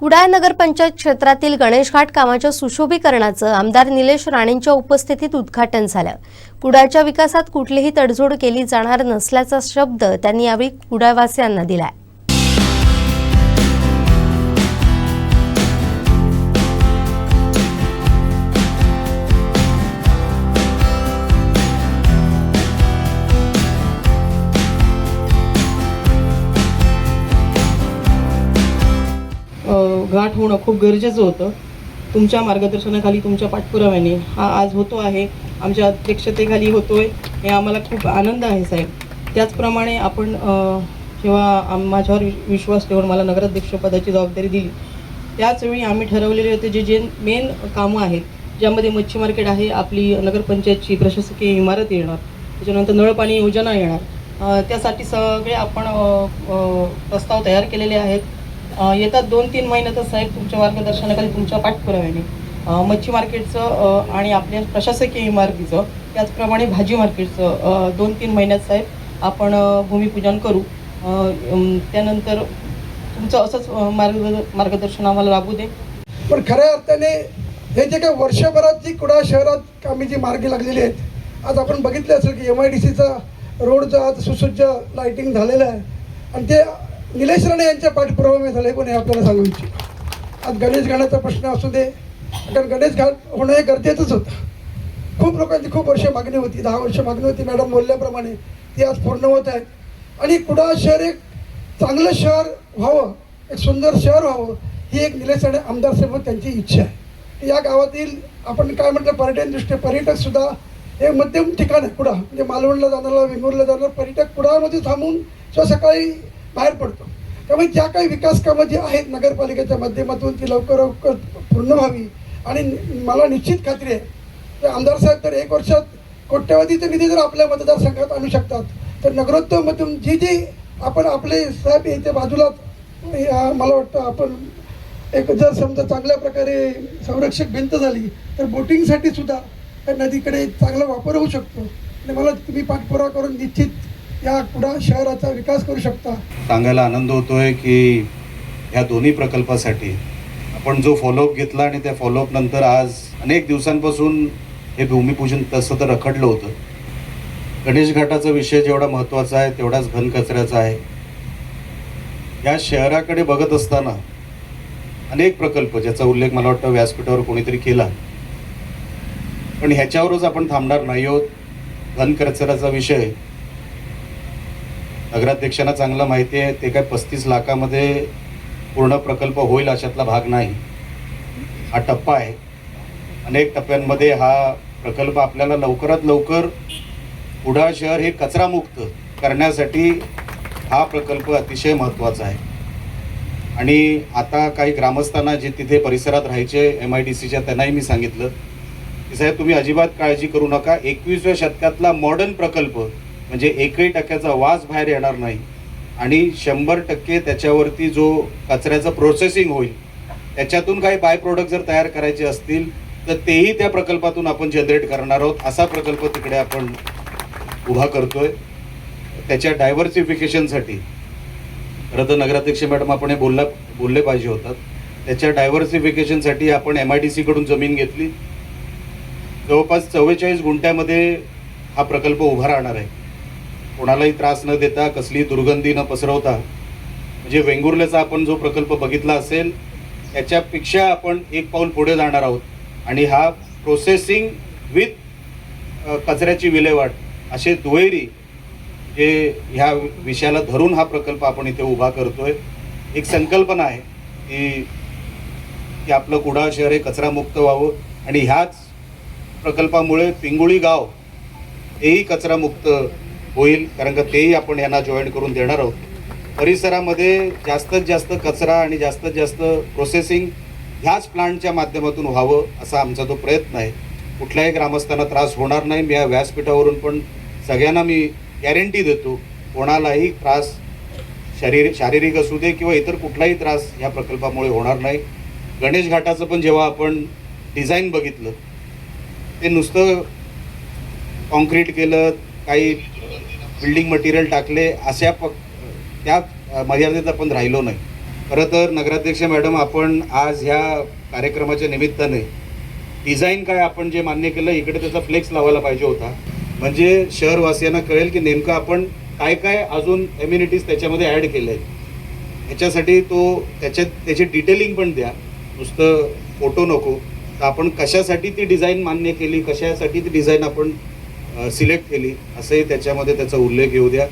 कुडाळ नगरपंचायत क्षेत्रातील गणेश घाट कामाच्या सुशोभीकरणाचं आमदार निलेश राणेंच्या उपस्थितीत उद्घाटन झालं. कुडाळच्या विकासात कुठलीही तडजोड केली जाणार नसल्याचा शब्द त्यांनी यावेळी कुडाळवासियांना दिलाय. होणं खूप गरजेचं होतं. तुमच्या मार्गदर्शनाखाली तुमच्या पाठपुराव्याने हा आज होतो आहे. आमच्या अध्यक्षतेखाली होतो आहे हे आम्हाला खूप आनंद आहे साहेब. त्याचप्रमाणे आपण जेव्हा माझ्यावर विश्वास ठेवून मला नगराध्यक्षपदाची जबाबदारी दिली त्याचवेळी आम्ही ठरवलेले होते जे जे मेन कामं आहेत ज्यामध्ये मच्छी मार्केट आहे आपली नगरपंचायतची प्रशासकीय इमारत येणार त्याच्यानंतर नळपाणी योजना येणार त्यासाठी सगळे आपण प्रस्ताव तयार केलेले आहेत. येतात दोन तीन महिन्यातच साहेब तुमच्या मार्गदर्शनाखाली तुमच्या पाठपुराव्याने. मच्छी मार्केटचं आणि आपल्या प्रशासकीय इमारतीचं त्याचप्रमाणे भाजी मार्केटचं दोन तीन महिन्यात साहेब आपण भूमिपूजन करू. त्यानंतर तुमचं असंच मार्ग मार्गदर्शन आम्हाला लाभू दे. पण खऱ्या अर्थाने हे जे काही वर्षभरात जी कुडाळ शहरात कामे जी मार्गी लागलेली आहेत आज आपण बघितलं असेल की एम आय डी सीचा रोडचा आज सुसज्ज लाईटिंग झालेलं आहे. आणि ते निलेश राणे यांच्या पाठपुराव्यामुळे झाले पण हे आपल्याला सांगू इच्छितो. आज गणेश घाटाचा प्रश्न असू दे कारण गणेश घाट होणं हे गरजेचंच होतं. खूप लोकांची खूप वर्ष मागणी होती दहा वर्ष मागणी होती मॅडम बोलल्याप्रमाणे ती आज पूर्ण होत आहे. आणि कुडाळ शहर एक चांगलं शहर व्हावं एक सुंदर शहर व्हावं ही एक निलेश राणे आमदार साहेब त्यांची इच्छा आहे. या गावातील आपण काय म्हटलं पर्यटन दृष्ट्या पर्यटकसुद्धा हे मध्यम ठिकाण आहे कुडाळ. म्हणजे मालवणला जाणारा वेंगुरला जाणारा पर्यटक कुडाळमध्ये थांबून किंवा सकाळी बाहेर पडतो. त्यामुळे ज्या काही विकास कामं जी आहेत नगरपालिकेच्या माध्यमातून ती लवकर लवकर पूर्ण व्हावी. आणि मला निश्चित खात्री आहे की आमदार साहेब तर एक वर्षात कोट्यवधीचा निधी जर आपल्या मतदारसंघात आणू शकतात तर नगरोत्तममधून जी जी आपण आपले साहेब इथे बाजूला मला वाटतं आपण एक जर समजा चांगल्या प्रकारे संरक्षक भिंत झाली तर बोटिंगसाठी सुद्धा त्या नदीकडे चांगला वापर होऊ शकतो. आणि मला तुम्ही पाठपुरावा करून निश्चित या कुडा शहराचा विकास करू शकता. सांगायला आनंद होतोय की ह्या दोन्ही प्रकल्पासाठी आपण जो फॉलोअप घेतला आणि त्या फॉलोअप नंतर आज अनेक दिवसांपासून हे भूमिपूजन तसं तर रखडलं होतं. गणेश घाटाचा विषय जेवढा महत्त्वाचा आहे तेवढाच घनकचऱ्याचा आहे. या शहराकडे बघत असताना अनेक प्रकल्प ज्याचा उल्लेख मला वाटतं व्यासपीठावर कोणीतरी केला. पण ह्याच्यावरच आपण थांबणार नाही आहोत. घनकचऱ्याचा विषय नगराध्यक्षांना चांगलं माहिती आहे ते काय पस्तीस लाखामध्ये पूर्ण प्रकल्प होईल अशातला भाग नाही. हा टप्पा आहे. अनेक टप्प्यांमध्ये हा प्रकल्प आपल्याला लवकरात लवकर पुढा शहर हे कचरामुक्त करण्यासाठी हा प्रकल्प अतिशय महत्त्वाचा आहे. आणि आता काही ग्रामस्थांना जे तिथे परिसरात राहायचे एम आय डी सीच्या त्यांनाही मी सांगितलं. की साहेब तुम्ही अजिबात काळजी करू नका. एकवीसव्या शतकातला मॉडर्न प्रकल्प म्हणजे एकही टक्क्याचा वास बाहेर येणार नाही. आणि शंभर टक्के त्याच्यावरती जो कचऱ्याचं प्रोसेसिंग होईल त्याच्यातून काही बाय प्रोडक्ट जर तयार करायचे असतील तर तेही त्या प्रकल्पातून आपण जनरेट करणार आहोत. असा प्रकल्प तिकडे आपण उभा करतोय. त्याच्या डायव्हर्सिफिकेशनसाठी खरं तर नगराध्यक्ष मॅडम आपण हे बोलला बोलले पाहिजे होतात. त्याच्या डायव्हर्सिफिकेशनसाठी आपण एम आय डी सीकडून जमीन घेतली. जवळपास चव्वेचाळीस गुंठ्यामध्ये हा प्रकल्प उभा राहणार आहे. कोणालाही त्रास न देता कसली दुर्गंधी न पसरवता म्हणजे वेंगुर्ल्याचा आपण जो प्रकल्प बघितला असेल त्याच्यापेक्षा आपण एक पाऊल पुढे जाणार आहोत. आणि हा प्रोसेसिंग विथ कचऱ्याची विल्हेवाट असे दुहेरी जे ह्या विषयाला धरून हा प्रकल्प आपण इथे उभा करतोय एक संकल्पना आहे की की आपलं कुडाळ शहर हे कचरामुक्त व्हावं आणि ह्याच प्रकल्पामुळे पिंगुळी गाव हेही कचरामुक्त होईल कारण का तेही आपण यांना जॉईन करून देणार आहोत. परिसरामध्ये जास्तीत जास्त कचरा आणि जास्तीत जास्त प्रोसेसिंग ह्याच प्लांटच्या माध्यमातून व्हावं असा आमचा तो प्रयत्न आहे. कुठल्याही ग्रामस्थांना त्रास होणार नाही. मी या व्यासपीठावरून पण सगळ्यांना मी गॅरंटी देतो कोणालाही त्रास शारीरिक शारीरिक असू दे किंवा इतर कुठलाही त्रास या प्रकल्पामुळे होणार नाही. गणेश घाटाचं पण जेव्हा आपण डिझाईन बघितलं ते नुसतं कॉन्क्रीट केलं काही बिल्डिंग मटेरियल टाकले अशा प त्या मर्यादेत आपण राहिलो नाही. खरं तर नगराध्यक्ष मॅडम आपण आज ह्या कार्यक्रमाच्या निमित्ताने डिझाईन काय आपण जे मान्य केलं इकडे त्याचा फ्लेक्स लावायला पाहिजे होता. म्हणजे शहरवासियांना कळेल की नेमकं आपण काय काय अजून एम्युनिटीज त्याच्यामध्ये ॲड केले आहेत. ह्याच्यासाठी तो त्याच्यात त्याची डिटेलिंग पण द्या. नुसतं फोटो नको. तर आपण कशासाठी ती डिझाईन मान्य केली कशासाठी ती डिझाईन आपण सिलेक्ट केली असंही त्याच्यामध्ये त्याचा उल्लेख येऊ द्या.